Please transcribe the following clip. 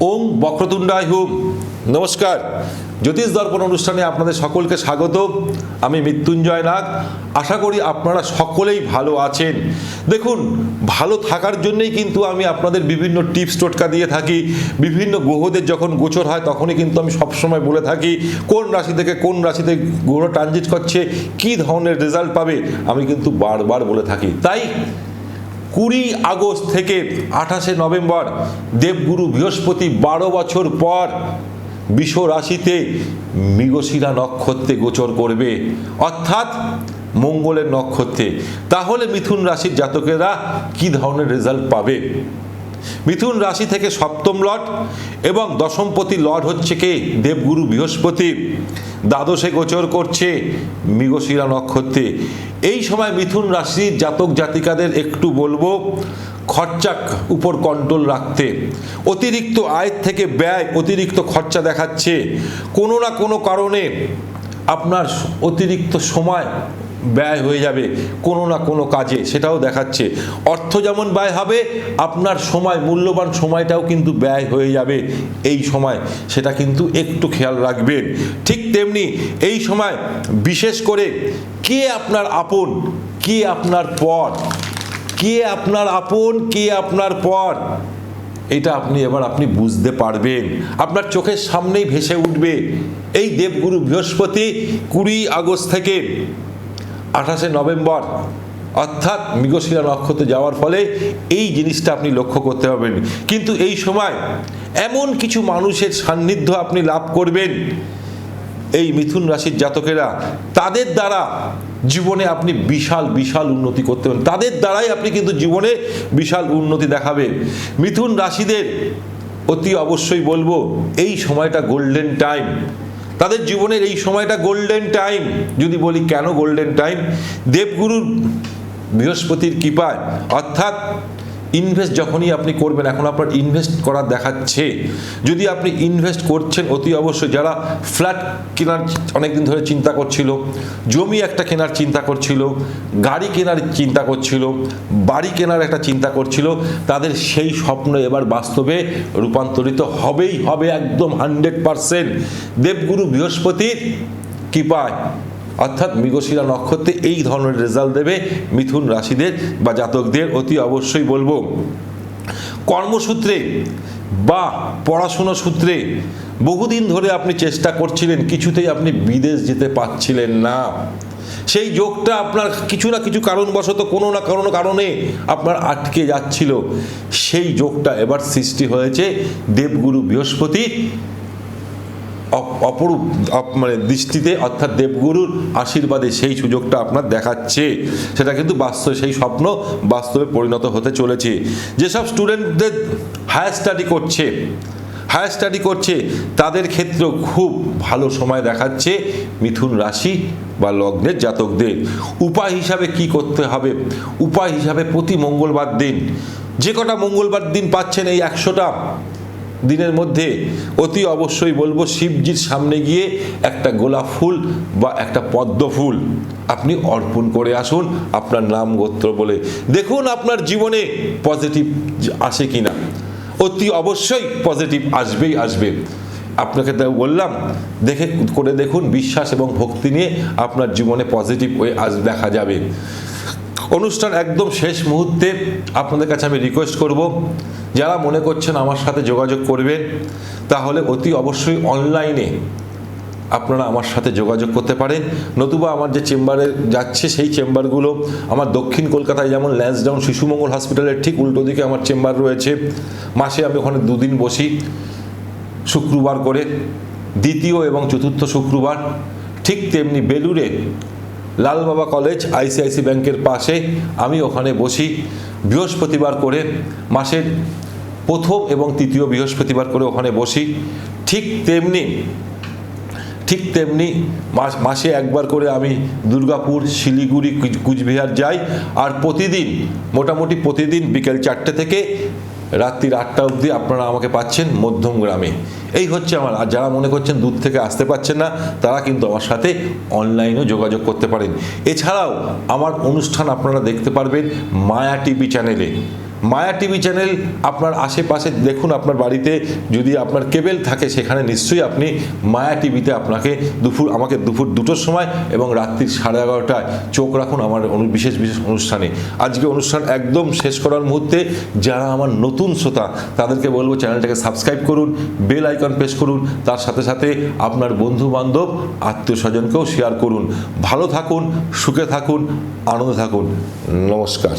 ওম বক্রতুণ্ডায় হুম। নমস্কার। জ্যোতিষ দর্পণ অনুষ্ঠানে আপনাদের সকলকে স্বাগত। আমি মৃত্যুঞ্জয় নাগ। আশা করি আপনারা সকলেই ভালো আছেন। দেখুন, ভালো থাকার জন্যেই কিন্তু আমি আপনাদের বিভিন্ন টিপস টোটকা দিয়ে থাকি। বিভিন্ন গ্রহদের যখন গোচর হয়, তখনই কিন্তু আমি সবসময় বলে থাকি, কোন রাশি থেকে কোন রাশিতে গ্রহ ট্রানজিট করছে, কী ধরনের রেজাল্ট পাবে, আমি কিন্তু বারবার বলে থাকি। তাই কুড়ি আগস্ট থেকে আঠাশে নভেম্বর দেবগুরু বৃহস্পতি বারো বছর পর বিষ রাশিতে মৃগশিরা নক্ষত্রে গোচর করবে। অর্থাৎ মঙ্গলের নক্ষত্রে। তাহলে মিথুন রাশির জাতকেরা কি ধরনের রেজাল্ট পাবে? মিথুন রাশি থেকে সপ্তম লট এবং দশমপতি লট হচ্ছে কে? দেবগুরু বৃহস্পতি। দ্বাদশে গোচর করছে মৃগশিরা নক্ষত্রে। এই সময় মিথুন রাশির জাতক জাতিকাদের একটু বলব খরচা উপর কন্ট্রোল রাখতে। অতিরিক্ত আয়ের থেকে ব্যয় অতিরিক্ত খরচা দেখাচ্ছে। কোনো না কোনো কারণে আপনার অতিরিক্ত সময় ব্যয় হয়ে যাবে, কোনো না কোনো কাজে, সেটাও দেখাচ্ছে। অর্থ যেমন ব্যয় হবে, আপনার সময়, মূল্যবান সময়টাও কিন্তু ব্যয় হয়ে যাবে। এই সময় সেটা কিন্তু একটু খেয়াল রাখবেন। ঠিক তেমনি এই সময় বিশেষ করে কে আপনার আপন, কে আপনার পর, কে আপনার আপন, কে আপনার পর, এটা আপনি এবার আপনি বুঝতে পারবেন। আপনার চোখের সামনেই ভেসে উঠবে। এই দেবগুরু বৃহস্পতি কুড়ি আগস্ট থেকে আঠাশে নভেম্বর, অর্থাৎ মৃগশিরা নক্ষত্রে যাওয়ার ফলে এই জিনিসটা আপনি লক্ষ্য করতে পারবেন। কিন্তু এই সময় এমন কিছু মানুষের সান্নিধ্য আপনি লাভ করবেন, এই মিথুন রাশির জাতকেরা, তাদের দ্বারা জীবনে আপনি বিশাল বিশাল উন্নতি করতে পারেন তাদের দ্বারাই আপনি কিন্তু জীবনে বিশাল উন্নতি দেখাবে মিথুন রাশিদের অতি অবশ্যই বলব, এই সময়টা গোল্ডেন টাইম তাদের জীবনের এই সময়টা গোল্ডেন টাইম যদি বলি কেন গোল্ডেন টাইম দেবগুরুর বৃহস্পতির কৃপায়। অর্থাৎ ইনভেস্ট যখনই আপনি করবেন, এখন আপনার ইনভেস্ট করা দেখাচ্ছে। যদি আপনি ইনভেস্ট করছেন, অতি অবশ্যই যারা ফ্ল্যাট কেনার অনেকদিন ধরে চিন্তা করছিল, জমি একটা কেনার চিন্তা করছিল, গাড়ি কেনার চিন্তা করছিল, বাড়ি কেনার একটা চিন্তা করছিল, তাদের সেই স্বপ্ন এবার বাস্তবে রূপান্তরিত হবেই, হবে একদম হান্ড্রেড পারসেন্ট দেবগুরু বৃহস্পতির কৃপায়। অর্থাৎ মৃগশিরা নক্ষত্রে এই ধরনের রেজাল্ট দেবে মিথুন রাশিদের বা জাতকদের, অতি অবশ্যই বলব। কর্মসূত্রে বা পড়াশুনো সূত্রে বহুদিন ধরে আপনি চেষ্টা করছিলেন, কিছুতেই আপনি বিদেশ যেতে পারছিলেন না। সেই যোগটা আপনার কিছু না কিছু কারণবশত কোনো না কোনো কারণে আপনার আটকে যাচ্ছিল। সেই যোগটা এবার সৃষ্টি হয়েছে দেবগুরু বৃহস্পতির অপরূপ, অপ- মানে দৃষ্টিতে অর্থাৎ দেবগুরুর আশীর্বাদে সেই সুযোগটা আপনার দেখাচ্ছে। সেটা কিন্তু বাস্তবে, সেই স্বপ্ন বাস্তবে পরিণত হতে চলেছে। যেসব স্টুডেন্টদের হায়ার স্টাডি করছে হায়ার স্টাডি করছে, তাদের ক্ষেত্রেও খুব ভালো সময় দেখাচ্ছে মিথুন রাশি বা লগ্নের জাতকদের। উপায় হিসাবে কি করতে হবে? উপায় হিসাবে প্রতি মঙ্গলবার দিন, যে কটা মঙ্গলবার দিন পাচ্ছেন এই একশোটা দিনের মধ্যে অতি অবশ্যই বলব শিবজির সামনে গিয়ে একটা গোলাপ ফুল বা একটা পদ্ম ফুল আপনি অর্পণ করে আসুন আপনার নাম গোত্র বলে। দেখুন আপনার জীবনে পজিটিভ আসে কিনা। অতি অবশ্যই পজিটিভ আসবেই আসবে। আপনাকে তাই বললাম, দেখে, করে দেখুন বিশ্বাস এবং ভক্তি নিয়ে আপনার জীবনে পজিটিভ ওয়ে আস দেখা যাবে। অনুষ্ঠান একদম শেষ মুহূর্তে আপনাদের কাছে আমি রিকোয়েস্ট করব, যারা মনে করছেন আমার সাথে যোগাযোগ করবেন, তাহলে অতি অবশ্যই অনলাইনে আপনারা আমার সাথে যোগাযোগ করতে পারেন। নতুবা আমার যে চেম্বারে যাচ্ছে সেই চেম্বারগুলো, আমার দক্ষিণ কলকাতায় যেমন ল্যান্সডাউন শিশুমঙ্গল হসপিটালের ঠিক উল্টো দিকে আমার চেম্বার রয়েছে। মাসে আমি ওখানে দুদিন বসি, শুক্রবার করে, দ্বিতীয় এবং চতুর্থ শুক্রবার, ঠিক তেমনি বেলুরে লালবাবা কলেজ, আইসিআইসি ব্যাংকের পাশে আমি ওখানে বসি। বৃহস্পতিবার করে মাসের প্রথম এবং তৃতীয় বৃহস্পতিবার করে ওখানে বসি। ঠিক তেমনি ঠিক তেমনি মাস, মাসে একবার করে আমি দুর্গাপুর, শিলিগুড়ি কুচবিহার যাই। আর প্রতিদিন, মোটামুটি প্রতিদিন বিকেল চারটে থেকে রাত্রির আটটা অবধি আপনারা আমাকে পাচ্ছেন মধ্যম গ্রামে। এই হচ্ছে আমার, আর যারা মনে করছেন দূর থেকে আসতে পারছেন না, তারা কিন্তু আমার সাথে অনলাইনেও যোগাযোগ করতে পারেন। এছাড়াও আমার অনুষ্ঠান আপনারা দেখতে পারবেন মায়া টিভি চ্যানেলে। মায়া টিভি চ্যানেল আপনার আশেপাশে দেখুন আপনার বাড়িতে, যদি আপনার কেবেল থাকে সেখানে নিশ্চয়ই আপনি মায়া টিভিতে আপনাকে দুপুর, আমাকে দুপুর দুটোর সময় এবং রাত্রির সাড়ে এগারোটায় চোখ রাখুন আমার বিশেষ বিশেষ অনুষ্ঠানে। আজকে অনুষ্ঠান একদম শেষ করার মুহূর্তে যারা আমার নতুন শ্রোতা, তাদেরকে বলব চ্যানেলটাকে সাবস্ক্রাইব করুন, বেল আইকন প্রেস করুন, তার সাথে সাথে আপনার বন্ধু বান্ধব আত্মীয় স্বজনকেও শেয়ার করুন। ভালো থাকুন, সুখে থাকুন, আনন্দে থাকুন। নমস্কার।